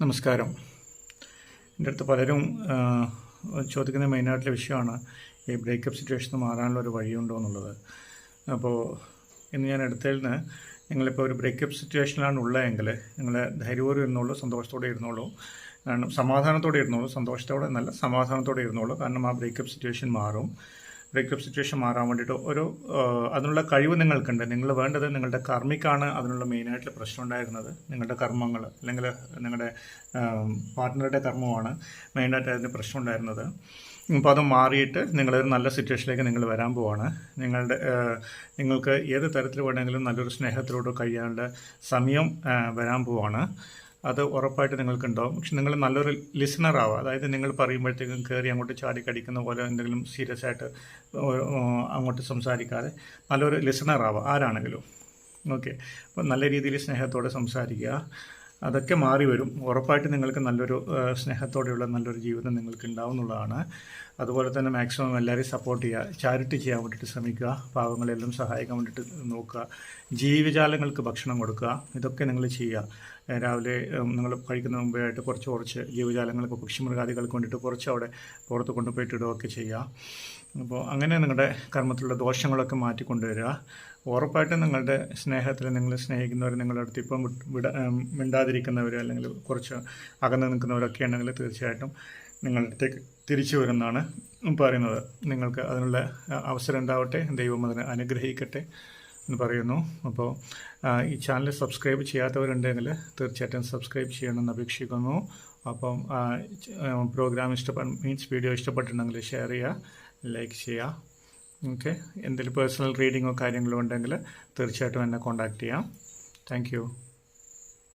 നമസ്കാരം. എന്റെ അടുത്ത് പലരും ചോദിക്കുന്ന മെയിനായിട്ടുള്ള വിഷയമാണ് ഈ ബ്രേക്കപ്പ് സിറ്റുവേഷൻ മാറാനുള്ള ഒരു വഴിയുണ്ടോ എന്നുള്ളത്. അപ്പോൾ ഇന്ന് ഞാൻ എടുത്തതിൽ നിന്ന് നിങ്ങളിപ്പോൾ ഒരു ബ്രേക്കപ്പ് സിറ്റുവേഷനിലാണ് ഉള്ളതെങ്കിൽ നിങ്ങൾ ധൈര്യപൂർവം ഇരുന്നോളൂ സന്തോഷത്തോടെ ഇരുന്നോളൂ. കാരണം സമാധാനത്തോടെ ഇരുന്നോളൂ സന്തോഷത്തോടെ നല്ല സമാധാനത്തോടെ ഇരുന്നോളൂ. കാരണം ആ ബ്രേക്കപ്പ് സിറ്റുവേഷൻ മാറും. ബ്രേക്കപ്പ് സിറ്റുവേഷൻ മാറാൻ വേണ്ടിയിട്ട് ഒരു അതിനുള്ള കഴിവ് നിങ്ങൾക്കുണ്ട്. നിങ്ങൾ വേണ്ടത് നിങ്ങളുടെ കർമ്മിക്കാണ് അതിനുള്ള മെയിനായിട്ടുള്ള പ്രശ്നം ഉണ്ടായിരുന്നത്. നിങ്ങളുടെ കർമ്മങ്ങൾ അല്ലെങ്കിൽ നിങ്ങളുടെ പാർട്ട്ണറുടെ കർമ്മമാണ് മെയിനായിട്ട് അതിന് പ്രശ്നം ഉണ്ടായിരുന്നത്. അപ്പോൾ അത് മാറിയിട്ട് നിങ്ങളൊരു നല്ല സിറ്റുവേഷനിലേക്ക് നിങ്ങൾ വരാൻ പോവാണ്. നിങ്ങളുടെ നിങ്ങൾക്ക് ഏത് തരത്തിൽ വേണമെങ്കിലും നല്ലൊരു സ്നേഹത്തിലൂടെ കഴിയാനുള്ള സമയം വരാൻ പോവാണ്. അത് ഉറപ്പായിട്ട് നിങ്ങൾക്കുണ്ടാവും. പക്ഷെ നിങ്ങൾ നല്ലൊരു ലിസണർ ആവുക. അതായത് നിങ്ങൾ പറയുമ്പോഴത്തേക്കും കയറി അങ്ങോട്ട് ചാടിക്കടിക്കുന്ന പോലെ എന്തെങ്കിലും സീരിയസ് ആയിട്ട് അങ്ങോട്ട് സംസാരിക്കാതെ നല്ലൊരു ലിസണർ ആവുക. ആരാണെങ്കിലും. ഓക്കെ അപ്പോൾ നല്ല രീതിയിൽ സ്നേഹത്തോടെ സംസാരിക്കുക. അതൊക്കെ മാറി വരും. ഉറപ്പായിട്ട് നിങ്ങൾക്ക് നല്ലൊരു സ്നേഹത്തോടെയുള്ള നല്ലൊരു ജീവിതം നിങ്ങൾക്ക് ഉണ്ടാവുന്നുള്ളതാണ് അതുപോലെ തന്നെ മാക്സിമം എല്ലാവരെയും സപ്പോർട്ട് ചെയ്യുക. ചാരിറ്റി ചെയ്യാൻ വേണ്ടിയിട്ട് ശ്രമിക്കുക. പാവങ്ങളെല്ലാം സഹായിക്കാൻ വേണ്ടിയിട്ട് നോക്കുക. ജീവജാലങ്ങൾക്ക് ഭക്ഷണം കൊടുക്കുക. ഇതൊക്കെ നിങ്ങൾ ചെയ്യുക. രാവിലെ നിങ്ങൾ കഴിക്കുന്ന മുമ്പേ ആയിട്ട് കുറച്ച് കുറച്ച് ജീവജാലങ്ങൾക്ക് പക്ഷിമൃഗാദികൾക്ക് വേണ്ടിയിട്ട് കുറച്ച് അവിടെ പുറത്ത് കൊണ്ടുപോയിട്ട് ഇടുകയൊക്കെ ചെയ്യുക. അപ്പോൾ അങ്ങനെ നിങ്ങളുടെ കർമ്മത്തിലുള്ള ദോഷങ്ങളൊക്കെ മാറ്റിക്കൊണ്ടുവരിക. ഉറപ്പായിട്ടും നിങ്ങളുടെ സ്നേഹത്തിൽ നിങ്ങൾ സ്നേഹിക്കുന്നവർ നിങ്ങളുടെ അടുത്ത് ഇപ്പം വിട മിണ്ടാതിരിക്കുന്നവർ അല്ലെങ്കിൽ കുറച്ച് അകന്ന് നിൽക്കുന്നവരൊക്കെ ഉണ്ടെങ്കിൽ തീർച്ചയായിട്ടും നിങ്ങളുടെ അടുത്തേക്ക് തിരിച്ചു വരുന്നതാണ് പറയുന്നത്. നിങ്ങൾക്ക് അതിനുള്ള അവസരം ഉണ്ടാവട്ടെ. ദൈവം അതിനെ അനുഗ്രഹിക്കട്ടെ. എന്ന് പറയുന്നു. അപ്പോൾ ഈ ചാനൽ സബ്സ്ക്രൈബ് ചെയ്യാത്തവരുണ്ടെങ്കിൽ തീർച്ചയായിട്ടും സബ്സ്ക്രൈബ് ചെയ്യണമെന്ന് അപേക്ഷിക്കുന്നു. അപ്പം പ്രോഗ്രാം ഇഷ്ടപ്പെട്ട മീൻസ് വീഡിയോ ഇഷ്ടപ്പെട്ടിട്ടുണ്ടെങ്കിൽ ഷെയർ ചെയ്യുക ലൈക്ക് ചെയ്യുക. ഓക്കെ എന്തെങ്കിലും പേഴ്സണൽ റീഡിങ്ങോ കാര്യങ്ങളോ ഉണ്ടെങ്കിൽ തീർച്ചയായിട്ടും എന്നെ കോൺടാക്റ്റ് ചെയ്യാം. താങ്ക്